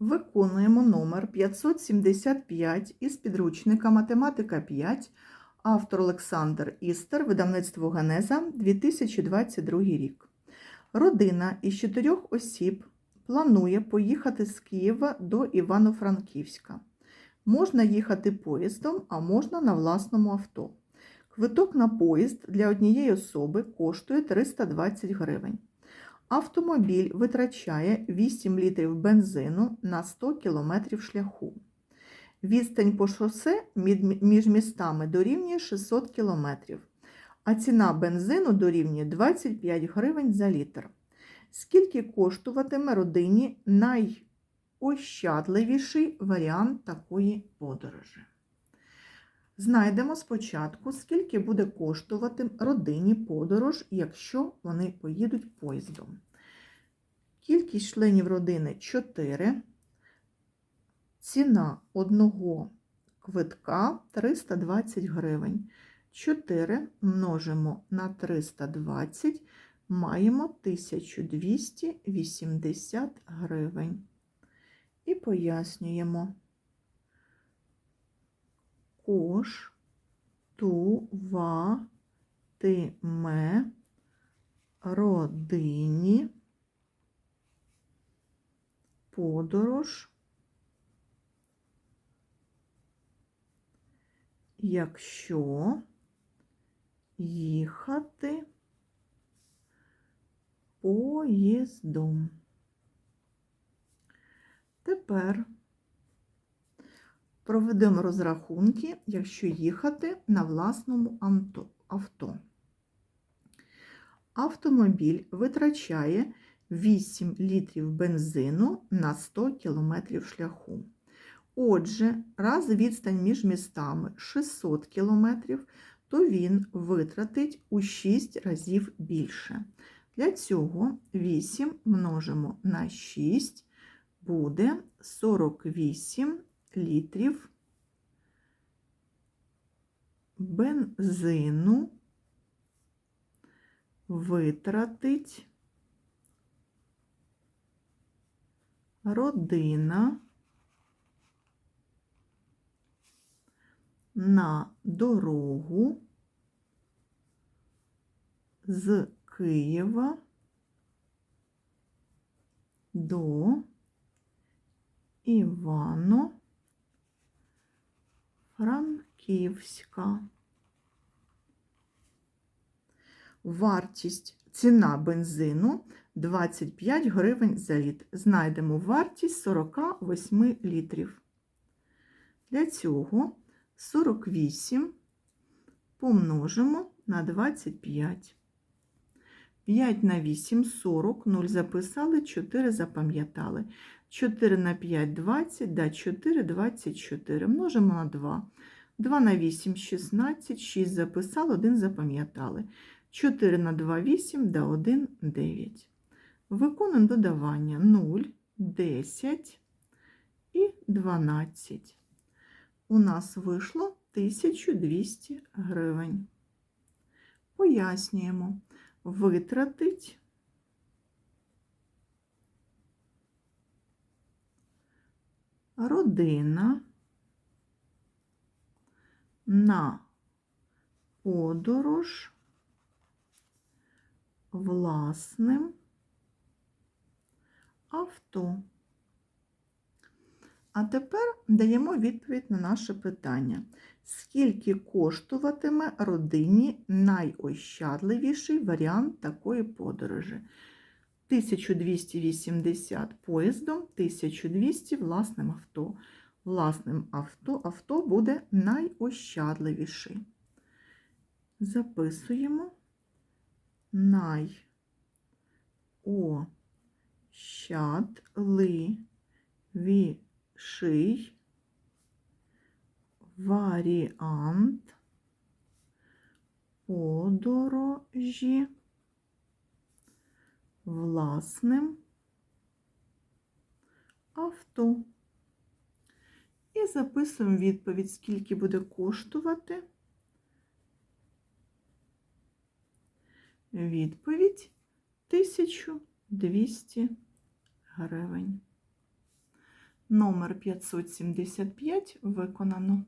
Виконуємо номер 575 із підручника Математика 5, автор Олександр Істер, видавництво Генеза, 2022 рік. Родина із чотирьох осіб планує поїхати з Києва до Івано-Франківська. Можна їхати поїздом, а можна на власному авто. Квиток на поїзд для однієї особи коштує 320 гривень. Автомобіль витрачає 8 літрів бензину на 100 км шляху. Відстань по шосе між містами дорівнює 600 км, а ціна бензину дорівнює 25 гривень за літр. Скільки коштуватиме родині найощадливіший варіант такої подорожі? Знайдемо спочатку, скільки буде коштувати родині подорож, якщо вони поїдуть поїздом. Кількість членів родини 4. Ціна одного квитка 320 гривень. 4 множимо на 320, маємо 1280 гривень. І пояснюємо коштуватиме родині подорож, якщо їхати поїздом. Тепер Проведемо розрахунки, якщо їхати на власному авто. Автомобіль витрачає 8 літрів бензину на 100 км шляху. Отже, раз відстань між містами 600 км, то він витратить у 6 разів більше. Для цього 8 множимо на 6 буде 48 літрів бензину витратить родина на дорогу з Києва до Івано Франківська. Вартість ціна бензину 25 гривень за літр. Знайдемо вартість 48 літрів. Для цього 48 помножимо на 25. 5 на 8 – 40, 0 записали, 4 запам'ятали. 4 на 5 – 20, да 4 – 24. Множимо на 2. 2 на 8 – 16, 6 записали, 1 запам'ятали. 4 на 2 – 8, да 1 – 9. Виконуємо додавання 0, 10 і 12. У нас вийшло 1200 гривень. Пояснюємо. Витратить родина на подорож власним авто. А тепер даємо відповідь на наше питання. Скільки коштуватиме родині найощадливіший варіант такої подорожі? 1280 поїздом, 1200 власним авто. Власним авто авто буде найощадливіший. Записуємо найощадливіший варіант подорожі власним авто. І записуємо відповідь, скільки буде коштувати. Відповідь 1200 гривень. Номер 575 виконано.